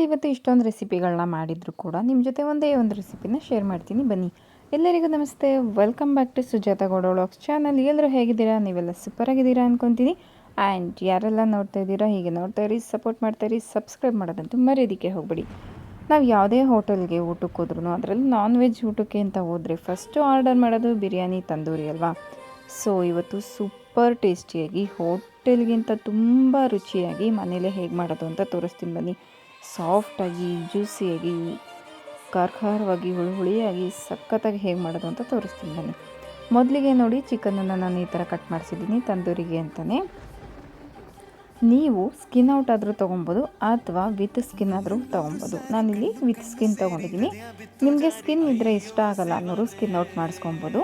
ಚಾನಲಲ್ಲಿ ಇವತ್ತು ಇಷ್ಟೊಂದು ರೆಸಿಪಿಗಳನ್ನ ಮಾಡಿದ್ರು ಕೂಡ ನಿಮ್ಮ ಜೊತೆ ಒಂದೇ ಒಂದು ರೆಸಿಪಿನ ಶೇರ್ ಮಾಡ್ತೀನಿ. ಬನ್ನಿ. ಎಲ್ಲರಿಗೂ ನಮಸ್ತೆ. ವೆಲ್ಕಮ್ ಬ್ಯಾಕ್ ಟು ಸುಜಾತ ಗೋಡೋಳಾಕ್ಸ್ ಚಾನಲ್ ಎಲ್ಲರೂ ಹೇಗಿದ್ದೀರಾ? ನೀವೆಲ್ಲ ಸೂಪರ್ ಆಗಿದ್ದೀರಾ ಅಂದ್ಕೊತೀನಿ ಆ್ಯಂಡ್ ಯಾರೆಲ್ಲ ನೋಡ್ತಾ ಇದ್ದೀರಾ, ಹೀಗೆ ನೋಡ್ತಾ ಇರಿ ಸಪೋರ್ಟ್ ಮಾಡ್ತಾ ಇರಿ ಸಬ್ಸ್ಕ್ರೈಬ್ ಮಾಡೋದಂತೂ ಮರ್ಯಾದಕ್ಕೆ ಹೋಗ್ಬಿಡಿ. ನಾವು ಯಾವುದೇ ಹೋಟೆಲ್ಗೆ ಊಟಕ್ಕೆ ಹೋದ್ರೂ ಅದರಲ್ಲಿ ನಾನ್ ವೆಜ್ ಊಟಕ್ಕೆ ಅಂತ ಹೋದರೆ ಫಸ್ಟು ಆರ್ಡರ್ ಮಾಡೋದು ಬಿರಿಯಾನಿ, ತಂದೂರಿ ಅಲ್ವಾ? ಸೊ ಇವತ್ತು ಸೂಪರ್ ಟೇಸ್ಟಿಯಾಗಿ ಹೋಟೆಲ್ಗಿಂತ ತುಂಬ ರುಚಿಯಾಗಿ ಮನೇಲೇ ಹೇಗೆ ಮಾಡೋದು ಅಂತ ತೋರಿಸ್ತೀನಿ ಬನ್ನಿ. ಸಾಫ್ಟಾಗಿ, ಜ್ಯೂಸಿಯಾಗಿ ಖಾರ ಖಾರವಾಗಿ ಹುಳಿ ಹುಳಿಯಾಗಿ, ಸಖತ್ತಾಗಿ ಹೇಗೆ ಮಾಡೋದು ಅಂತ ತೋರಿಸ್ತೀನಿ ಬನ್ನಿ. ಮೊದಲಿಗೆ ನೋಡಿ ಚಿಕನನ್ನು ನಾನು ಈ ಥರ ಕಟ್ ಮಾಡಿಸಿದ್ದೀನಿ ತಂದೂರಿಗೆ ಅಂತಲೇ ನೀವು ಸ್ಕಿನ್ ಔಟ್ ಆದರೂ ತೊಗೊಬೋದು ಅಥವಾ ವಿತ್ ಸ್ಕಿನ್ ಆದರೂ ತೊಗೊಬೋದು ನಾನಿಲ್ಲಿ ವಿತ್ ಸ್ಕಿನ್ ತೊಗೊಂಡಿದ್ದೀನಿ. ನಿಮಗೆ ಸ್ಕಿನ್ ಇದ್ದರೆ ಇಷ್ಟ ಆಗಲ್ಲ ಅನ್ನೋರು ಸ್ಕಿನ್ ಔಟ್ ಮಾಡಿಸ್ಕೊಬೋದು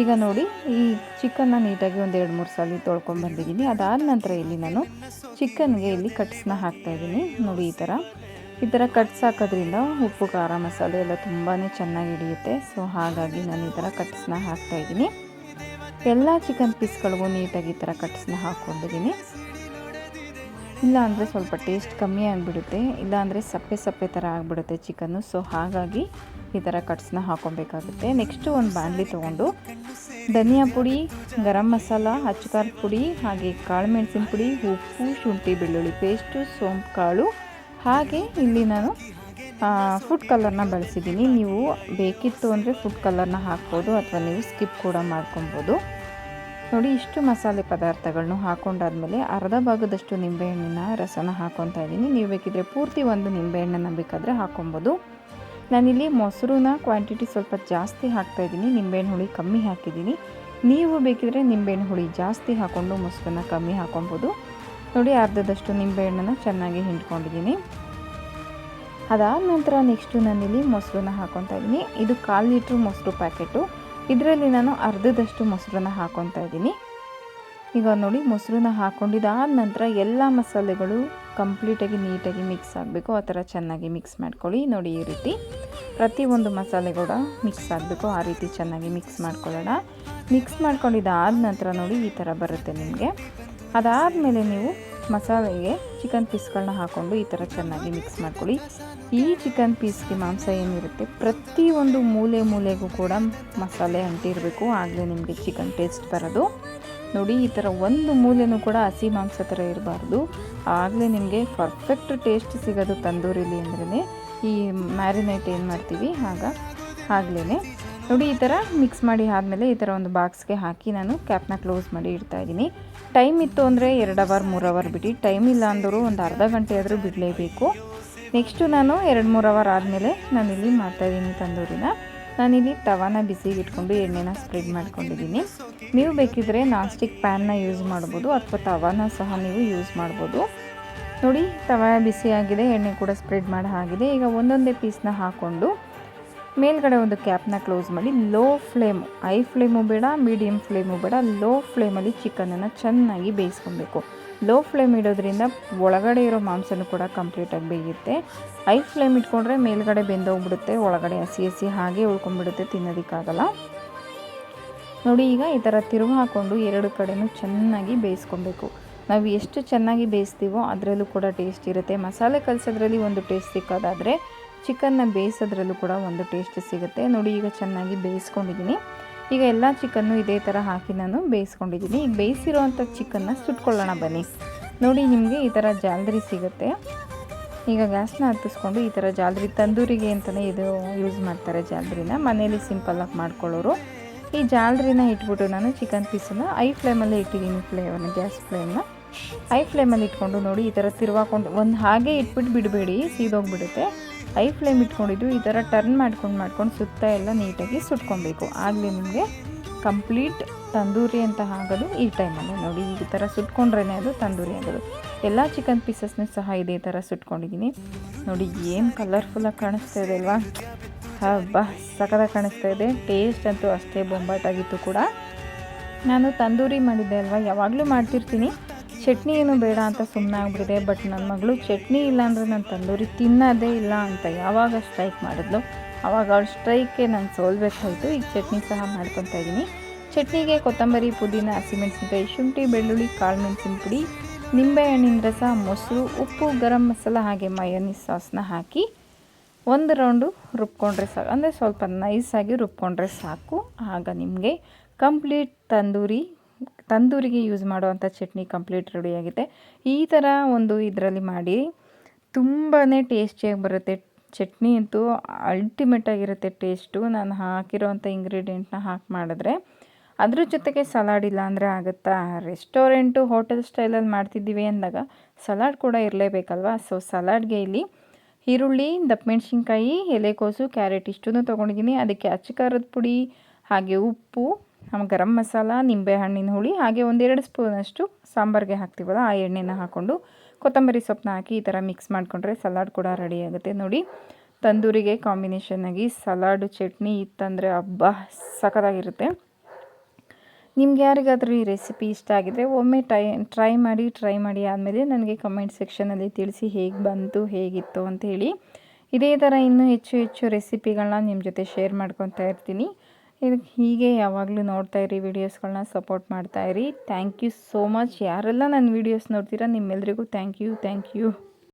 ಈಗ ನೋಡಿ, ಈ ಚಿಕನ್ನ ನೀಟಾಗಿ ಒಂದು ಎರಡು ಮೂರು ಸಲ ತೊಳ್ಕೊಂಡ್ಬಂದಿದ್ದೀನಿ ಅದಾದ ನಂತರ ಇಲ್ಲಿ ನಾನು ಚಿಕನ್ಗೆ ಇಲ್ಲಿ ಕಟ್ಸ್ನ ಹಾಕ್ತಾಯಿದ್ದೀನಿ ನೋಡಿ, ಈ ಥರ ಈ ಥರ ಕಟ್ಸ್ ಹಾಕೋದ್ರಿಂದ ಉಪ್ಪು, ಖಾರ, ಮಸಾಲೆ ಎಲ್ಲ ತುಂಬಾ ಚೆನ್ನಾಗಿ ಹಿಡಿಯುತ್ತೆ. ಸೊ ಹಾಗಾಗಿ ನಾನು ಈ ಥರ ಕಟ್ಸ್ನ ಹಾಕ್ತಾಯಿದ್ದೀನಿ ಎಲ್ಲ ಚಿಕನ್ ಪೀಸ್ಗಳಿಗೂ ನೀಟಾಗಿ ಈ ಥರ ಕಟ್ಸ್ನ ಹಾಕ್ಕೊಂಡಿದ್ದೀನಿ. ಇಲ್ಲಾಂದರೆ ಸ್ವಲ್ಪ ಟೇಸ್ಟ್ ಕಮ್ಮಿ ಆಗಿಬಿಡುತ್ತೆ. ಇಲ್ಲಾಂದರೆ ಸಪ್ಪೆ ಸಪ್ಪೆ ಥರ ಆಗಿಬಿಡುತ್ತೆ ಚಿಕನ್ನು. ಸೊ ಹಾಗಾಗಿ ಈ ಥರ ಕಟ್ಸ್ನ ಹಾಕೊಬೇಕಾಗುತ್ತೆ ನೆಕ್ಸ್ಟು ಒಂದು ಬಾಣಲಿ ತೊಗೊಂಡು ಧನಿಯಾ ಪುಡಿ, ಗರಂ ಮಸಾಲ ಅಚ್ಚುಕಾರ ಪುಡಿ, ಹಾಗೆ ಕಾಳು ಮೆಣಸಿನ ಪುಡಿ, ಉಪ್ಪು, ಶುಂಠಿ ಬೆಳ್ಳುಳ್ಳಿ ಪೇಸ್ಟು ಸೋಂಪು ಕಾಳು. ಹಾಗೆ ಇಲ್ಲಿ ನಾನು ಫುಡ್ ಕಲರ್ನ ಬಳಸಿದ್ದೀನಿ. ನೀವು ಬೇಕಿತ್ತು ಅಂದರೆ ಫುಡ್ ಕಲರ್ನ ಹಾಕ್ಬೋದು ಅಥವಾ ನೀವು ಸ್ಕಿಪ್ ಕೂಡ ಮಾಡ್ಕೊಬೋದು. ನೋಡಿ, ಇಷ್ಟು ಮಸಾಲೆ ಪದಾರ್ಥಗಳನ್ನು ಹಾಕೊಂಡಾದಮೇಲೆ ಅರ್ಧ ಭಾಗದಷ್ಟು ನಿಂಬೆಹಣ್ಣಿನ ರಸನ ಹಾಕೊತಾ ಇದ್ದೀನಿ. ನೀವು ಬೇಕಿದ್ರೆ ಪೂರ್ತಿ ಒಂದು ನಿಂಬೆಹಣ್ಣನ್ನು ಬೇಕಾದರೆ ಹಾಕೊಬೋದು. ನಾನಿಲ್ಲಿ ಮೊಸರುನ ಕ್ವಾಂಟಿಟಿ ಸ್ವಲ್ಪ ಜಾಸ್ತಿ ಹಾಕ್ತಾಯಿದ್ದೀನಿ ನಿಂಬೆಹಣ್ಣು ಹುಳಿ ಕಮ್ಮಿ ಹಾಕಿದ್ದೀನಿ. ನೀವು ಬೇಕಿದ್ರೆ ನಿಂಬೆಹಣ್ಣು ಹುಳಿ ಜಾಸ್ತಿ ಹಾಕ್ಕೊಂಡು ಮೊಸರನ್ನ ಕಮ್ಮಿ ಹಾಕೊಬೋದು. ನೋಡಿ, ಅರ್ಧದಷ್ಟು ನಿಂಬೆಹಣ್ಣನ್ನು ಚೆನ್ನಾಗಿ ಹಿಂಡ್ಕೊಂಡಿದ್ದೀನಿ. ಅದಾದ ನಂತರ ನೆಕ್ಸ್ಟು ನಾನಿಲ್ಲಿ ಮೊಸರನ್ನ ಹಾಕೊತಾ ಇದ್ದೀನಿ. ಇದು ಕಾಲು ಲೀಟ್ರ್ ಮೊಸರು ಪ್ಯಾಕೆಟು. ಇದರಲ್ಲಿ ನಾನು ಅರ್ಧದಷ್ಟು ಮೊಸರನ್ನ ಹಾಕೊತಾ ಇದ್ದೀನಿ. ಈಗ ನೋಡಿ ಮೊಸರನ್ನ ಹಾಕ್ಕೊಂಡಿದ್ದಾದ ನಂತರ ಎಲ್ಲ ಮಸಾಲೆಗಳು ಕಂಪ್ಲೀಟಾಗಿ ನೀಟಾಗಿ ಮಿಕ್ಸ್ ಆಗಬೇಕು. ಆ ಥರ ಚೆನ್ನಾಗಿ ಮಿಕ್ಸ್ ಮಾಡ್ಕೊಳ್ಳಿ. ನೋಡಿ ಈ ರೀತಿ ಪ್ರತಿಯೊಂದು ಮಸಾಲೆ ಕೂಡ ಮಿಕ್ಸ್ ಆಗಬೇಕು. ಆ ರೀತಿ ಚೆನ್ನಾಗಿ ಮಿಕ್ಸ್ ಮಾಡ್ಕೊಳ್ಳೋಣ. ಮಿಕ್ಸ್ ಮಾಡ್ಕೊಂಡಿದ್ದಾದ ನಂತರ ನೋಡಿ ಈ ಥರ ಬರುತ್ತೆ ನಿಮಗೆ. ಅದಾದಮೇಲೆ ನೀವು ಮಸಾಲೆಗೆ ಚಿಕನ್ ಪೀಸ್ಗಳನ್ನ ಹಾಕ್ಕೊಂಡು ಈ ಥರ ಚೆನ್ನಾಗಿ ಮಿಕ್ಸ್ ಮಾಡ್ಕೊಳ್ಳಿ. ಈ ಚಿಕನ್ ಪೀಸ್ಗೆ ಮಾಂಸ ಏನಿರುತ್ತೆ? ಪ್ರತಿಯೊಂದು ಮೂಲೆ ಮೂಲೆಗೂ ಕೂಡ ಮಸಾಲೆ ಅಂಟಿರಬೇಕು. ಆಗಲೇ ನಿಮಗೆ ಚಿಕನ್ ಟೇಸ್ಟ್ ಬರೋದು. ನೋಡಿ, ಈ ಥರ ಒಂದು ಮೂಲೆಯೂ ಕೂಡ ಹಸಿ ಮಾಂಸ ಥರ ಇರಬಾರ್ದು. ಆಗಲೇ ನಿಮಗೆ ಪರ್ಫೆಕ್ಟ್ ಟೇಸ್ಟ್ ಸಿಗೋದು ತಂದೂರಿಲಿ ಅಂದ್ರೇ ಈ ಮ್ಯಾರಿನೇಟ್ ಏನು ಮಾಡ್ತೀವಿ? ಆಗ ಆಗ್ಲೇ ನೋಡಿ, ಈ ಥರ ಮಿಕ್ಸ್ ಮಾಡಿ ಆದಮೇಲೆ ಈ ಥರ ಒಂದು ಬಾಕ್ಸ್ಗೆ ಹಾಕಿ ನಾನು ಕ್ಯಾಪ್ನ ಕ್ಲೋಸ್ ಮಾಡಿ ಇಡ್ತಾ ಇದ್ದೀನಿ. ಟೈಮ್ ಇತ್ತು ಅಂದರೆ ಎರಡು ಅವರ್ ಮೂರು ಅವರ್ ಬಿಡಿ. ಟೈಮ್ ಇಲ್ಲ ಅಂದರೂ ಒಂದು ಅರ್ಧ ಗಂಟೆ ಆದರೂ ಬಿಡಲೇಬೇಕು. ನೆಕ್ಸ್ಟು ನಾನು ಎರಡು, ಮೂರು ಅವರ್ ಆದಮೇಲೆ ನಾನಿಲ್ಲಿ ಮಾಡ್ತಾಯಿದ್ದೀನಿ ತಂದೂರಿನ. ನಾನಿಲ್ಲಿ ತವಾನ ಬಿಸಿಗೆ ಇಟ್ಕೊಂಡು ಎಣ್ಣೆನ ಸ್ಪ್ರೆಡ್ ಮಾಡ್ಕೊಂಡಿದ್ದೀನಿ. ನೀವು ಬೇಕಿದ್ರೆ ನಾನ್ ಸ್ಟಿಕ್ ಪ್ಯಾನ್ನ ಯೂಸ್ ಮಾಡ್ಬೋದು ಅಥವಾ ತವಾನ ಸಹ ನೀವು ಯೂಸ್ ಮಾಡ್ಬೋದು. ನೋಡಿ, ತವಾ ಬಿಸಿಯಾಗಿದೆ ಎಣ್ಣೆ ಕೂಡ ಸ್ಪ್ರೆಡ್ ಮಾಡಿ ಆಗಿದೆ ಈಗ ಒಂದೊಂದೇ ಪೀಸ್ನ ಹಾಕ್ಕೊಂಡು ಮೇಲ್ಗಡೆ ಒಂದು ಕ್ಯಾಪ್ನ ಕ್ಲೋಸ್ ಮಾಡಿ ಲೋ ಫ್ಲೇಮ್ ಐ ಫ್ಲೇಮು ಬೇಡ ಮೀಡಿಯಮ್ ಫ್ಲೇಮು ಬೇಡ ಲೋ ಫ್ಲೇಮಲ್ಲಿ ಚಿಕನನ್ನು ಚೆನ್ನಾಗಿ ಬೇಯಿಸ್ಕೊಬೇಕು. ಲೋ ಫ್ಲೇಮ್ ಇಡೋದ್ರಿಂದ ಒಳಗಡೆ ಇರೋ ಮಾಂಸನೂ ಕೂಡ ಕಂಪ್ಲೀಟಾಗಿ ಬೇಯುತ್ತೆ. ಹೈ ಫ್ಲೇಮ್ ಇಟ್ಕೊಂಡ್ರೆ ಮೇಲ್ಗಡೆ ಬೆಂದೋಗ್ಬಿಡುತ್ತೆ ಒಳಗಡೆ ಹಸಿ ಹಸಿ ಹಾಗೆ ಉಳ್ಕೊಂಡ್ಬಿಡುತ್ತೆ, ತಿನ್ನೋದಕ್ಕಾಗಲ್ಲ. ನೋಡಿ, ಈಗ ಈ ಥರ ತಿರುವು ಹಾಕ್ಕೊಂಡು ಎರಡು ಕಡೆನೂ ಚೆನ್ನಾಗಿ ಬೇಯಿಸ್ಕೊಬೇಕು. ನಾವು ಎಷ್ಟು ಚೆನ್ನಾಗಿ ಬೇಯಿಸ್ತೀವೋ ಅದರಲ್ಲೂ ಕೂಡ ಟೇಸ್ಟ್ ಇರುತ್ತೆ. ಮಸಾಲೆ ಕಲಸೋದ್ರಲ್ಲಿ ಒಂದು ಟೇಸ್ಟ್ ಸಿಕ್ಕೋದಾದರೆ ಚಿಕನ್ನ ಬೇಯಿಸೋದ್ರಲ್ಲೂ ಕೂಡ ಒಂದು ಟೇಸ್ಟ್ ಸಿಗುತ್ತೆ. ನೋಡಿ, ಈಗ ಚೆನ್ನಾಗಿ ಬೇಯಿಸ್ಕೊಂಡಿದ್ದೀನಿ. ಈಗ ಎಲ್ಲ ಚಿಕನ್ನು ಇದೇ ಥರ ಹಾಕಿ ನಾನು ಬೇಯಿಸ್ಕೊಂಡಿದ್ದೀನಿ. ಈಗ ಬೇಯಿಸಿರೋವಂಥ ಚಿಕನ್ನ ಸುಟ್ಕೊಳ್ಳೋಣ ಬನ್ನಿ. ನೋಡಿ ನಿಮಗೆ ಈ ಥರ ಜಾಲ್ರಿ ಸಿಗುತ್ತೆ. ಈಗ ಗ್ಯಾಸ್ನ ಹತ್ತಿಸ್ಕೊಂಡು ಈ ಥರ ಜಾಲ್ರಿ ತಂದೂರಿಗೆ ಅಂತಲೇ ಇದು ಯೂಸ್ ಮಾಡ್ತಾರೆ ಜಾಲ್ರಿನ. ಮನೇಲಿ ಸಿಂಪಲ್ಲಾಗಿ ಮಾಡ್ಕೊಳ್ಳೋರು. ಈ ಜಾಲ್ರಿನ ಇಟ್ಬಿಟ್ಟು ನಾನು ಚಿಕನ್ ಪೀಸನ್ನು ಐ ಫ್ಲೇಮಲ್ಲೇ ಇಟ್ಟಿದ್ದೀನಿ ಫ್ಲೇಮನ್ನು ಗ್ಯಾಸ್ ಫ್ಲೇಮ್ನ ಐ ಫ್ಲೇಮಲ್ಲಿ ಇಟ್ಕೊಂಡು ನೋಡಿ ಈ ಥರ ತಿರುವಾಕೊಂಡು ಒಂದು ಹಾಗೆ ಇಟ್ಬಿಟ್ಟು ಬಿಡಬೇಡಿ, ಸೀದೋಗ್ಬಿಡುತ್ತೆ. ಐ ಫ್ಲೇಮ್ ಇಟ್ಕೊಂಡಿದ್ದು ಈ ಥರ ಟರ್ನ್ ಮಾಡ್ಕೊಂಡು ಮಾಡ್ಕೊಂಡು ಸುತ್ತ ಎಲ್ಲ ನೀಟಾಗಿ ಸುಟ್ಕೊಬೇಕು. ಆಗಲಿ ನಿಮಗೆ ಕಂಪ್ಲೀಟ್ ತಂದೂರಿ ಅಂತ ಆಗೋದು ಈ ಟೈಮಲ್ಲಿ ನೋಡಿ, ಈ ಥರ ಸುಟ್ಕೊಂಡ್ರೇ ಅದು ತಂದೂರಿ ಆಗೋದು. ಎಲ್ಲ ಚಿಕನ್ ಪೀಸಸ್ನೂ ಸಹ ಇದೇ ಥರ ಸುಟ್ಕೊಂಡಿದ್ದೀನಿ. ನೋಡಿ, ಏನು ಕಲರ್ಫುಲ್ಲಾಗಿ ಕಾಣಿಸ್ತಾ ಇದೆ ಅಲ್ವಾ? ಹಬ್ಬ ಸಖತ್ತಾಗಿ ಕಾಣಿಸ್ತಾ ಇದೆ. ಟೇಸ್ಟ್ ಅಂತೂ ಅಷ್ಟೇ ಬೊಂಬಾಟಾಗಿತ್ತು ಕೂಡ. ನಾನು ತಂದೂರಿ ಮಾಡಿದ್ದೆ ಅಲ್ವಾ? ಯಾವಾಗಲೂ ಮಾಡ್ತಿರ್ತೀನಿ. ಚಟ್ನಿ ಏನು ಬೇಡ ಅಂತ ಸುಮ್ಮನೆ ಆಗ್ಬಿಟ್ಟಿದೆ ಬಟ್ ನನ್ನ ಮಗಳು ಚಟ್ನಿ ಇಲ್ಲಾಂದರೆ ನಾನು ತಂದೂರಿ ತಿನ್ನೋದೇ ಇಲ್ಲ ಅಂತ ಯಾವಾಗ ಸ್ಟ್ರೈಕ್ ಮಾಡಿದ್ಲು ಆವಾಗ ಅವಳು ಸ್ಟ್ರೈಕ್ಗೆ ನಾನು ಸೋಲ್ಬೇಕಾಯಿತು ಈಗ ಚಟ್ನಿ ಸಹ ಮಾಡ್ಕೊತಾ ಇದ್ದೀನಿ. ಚಟ್ನಿಗೆ ಕೊತ್ತಂಬರಿ, ಪುದೀನ ಹಸಿಮೆಣಸಿನಕಾಯಿ ಶುಂಠಿ, ಬೆಳ್ಳುಳ್ಳಿ, ಕಾಳು ಮೆಣಸಿನ ಪುಡಿ ನಿಂಬೆಹಣ್ಣಿನ ರಸ ಮೊಸರು, ಉಪ್ಪು, ಗರಂ ಮಸಾಲ ಹಾಗೆ ಮಯೋನೀಸ್ ಸಾಸ್ನ ಹಾಕಿ ಒಂದು ರೌಂಡು ರುಬ್ಕೊಂಡ್ರೆ ಸಾಕು. ಅಂದರೆ ಸ್ವಲ್ಪ ನೈಸಾಗಿ ರುಬ್ಕೊಂಡ್ರೆ ಸಾಕು. ಆಗ ನಿಮಗೆ ಕಂಪ್ಲೀಟ್ ತಂದೂರಿ ತಂದೂರಿಗೆ ಯೂಸ್ ಮಾಡುವಂಥ ಚಟ್ನಿ ಕಂಪ್ಲೀಟ್ ರೆಡಿಯಾಗಿದೆ ಈ ಥರ ಒಂದು ಇದರಲ್ಲಿ ಮಾಡಿ ತುಂಬಾ ಟೇಸ್ಟಿಯಾಗಿ ಬರುತ್ತೆ. ಚಟ್ನಿ ಅಂತೂ ಅಲ್ಟಿಮೇಟಾಗಿರುತ್ತೆ ಟೇಸ್ಟು ನಾನು ಹಾಕಿರೋವಂಥ ಇಂಗ್ರೀಡಿಯೆಂಟ್ನ ಹಾಕಿ ಮಾಡಿದ್ರೆ ಅದ್ರ ಜೊತೆಗೆ ಸಲಾಡ್ ಇಲ್ಲ ಅಂದರೆ ಆಗುತ್ತಾ? ರೆಸ್ಟೋರೆಂಟು ಹೋಟೆಲ್ ಸ್ಟೈಲಲ್ಲಿ ಮಾಡ್ತಿದ್ದೀವಿ ಅಂದಾಗ ಸಲಾಡ್ ಕೂಡ ಇರಲೇಬೇಕಲ್ವಾ? ಸೊ ಸಲಾಡ್ಗೆ ಇಲ್ಲಿ ಈರುಳ್ಳಿ ದಪ್ಪಮೆಣ್ಸಿನ್ಕಾಯಿ ಎಲೆಕೋಸು ಕ್ಯಾರೆಟ್ ಇಷ್ಟನ್ನು ತೊಗೊಂಡಿದ್ದೀನಿ. ಅದಕ್ಕೆ ಅಚ್ಚ ಖಾರದ ಪುಡಿ, ಹಾಗೆ ಉಪ್ಪು ಆಮೇಲೆ ಗರಂ ಮಸಾಲ ನಿಂಬೆಹಣ್ಣಿನ ಹುಳಿ, ಹಾಗೆ ಒಂದೆರಡು ಸ್ಪೂನಷ್ಟು ಸಾಂಬಾರಿಗೆ ಹಾಕ್ತೀವಲ್ಲ, ಆ ಎಣ್ಣೆನ ಹಾಕ್ಕೊಂಡು ಕೊತ್ತಂಬರಿ ಸೊಪ್ಪನ್ನ ಹಾಕಿ ಈ ಥರ ಮಿಕ್ಸ್ ಮಾಡಿಕೊಂಡ್ರೆ ಸಲಾಡ್ ಕೂಡ ರೆಡಿ ಆಗುತ್ತೆ. ನೋಡಿ, ತಂದೂರಿಗೆ ಕಾಂಬಿನೇಷನ್ನಾಗಿ ಸಲಾಡು ಚಟ್ನಿ ಇತ್ತಂದರೆ ಹಬ್ಬ ಸಖತ್ತಾಗಿರುತ್ತೆ. ನಿಮ್ಗೆ ಯಾರಿಗಾದರೂ ಈ ರೆಸಿಪಿ ಇಷ್ಟ ಆಗಿದರೆ ಒಮ್ಮೆ ಟ್ರೈ ಟ್ರೈ ಮಾಡಿ ಟ್ರೈ ಮಾಡಿ ಆದಮೇಲೆ ನನಗೆ ಕಮೆಂಟ್ ಸೆಕ್ಷನಲ್ಲಿ ತಿಳಿಸಿ ಹೇಗೆ ಬಂತು, ಹೇಗಿತ್ತು ಅಂತ ಹೇಳಿ. ಇದೇ ಥರ ಇನ್ನೂ ಹೆಚ್ಚು ಹೆಚ್ಚು ರೆಸಿಪಿಗಳನ್ನ ನಿಮ್ಮ ಜೊತೆ ಶೇರ್ ಮಾಡ್ಕೊತಾ ಇರ್ತೀನಿ. ಇದಕ್ಕೆ ಹೀಗೆ ಯಾವಾಗಲೂ ನೋಡ್ತಾ ಇರಿ ವೀಡಿಯೋಸ್ಗಳನ್ನ ಸಪೋರ್ಟ್ ಮಾಡ್ತಾ ಇರಿ. ಥ್ಯಾಂಕ್ ಯು ಸೋ ಮಚ್ ಯಾರೆಲ್ಲ ನನ್ನ ವೀಡಿಯೋಸ್ ನೋಡ್ತೀರಾ ನಿಮ್ಮೆಲ್ಲರಿಗೂ ಥ್ಯಾಂಕ್ ಯು ಥ್ಯಾಂಕ್ ಯು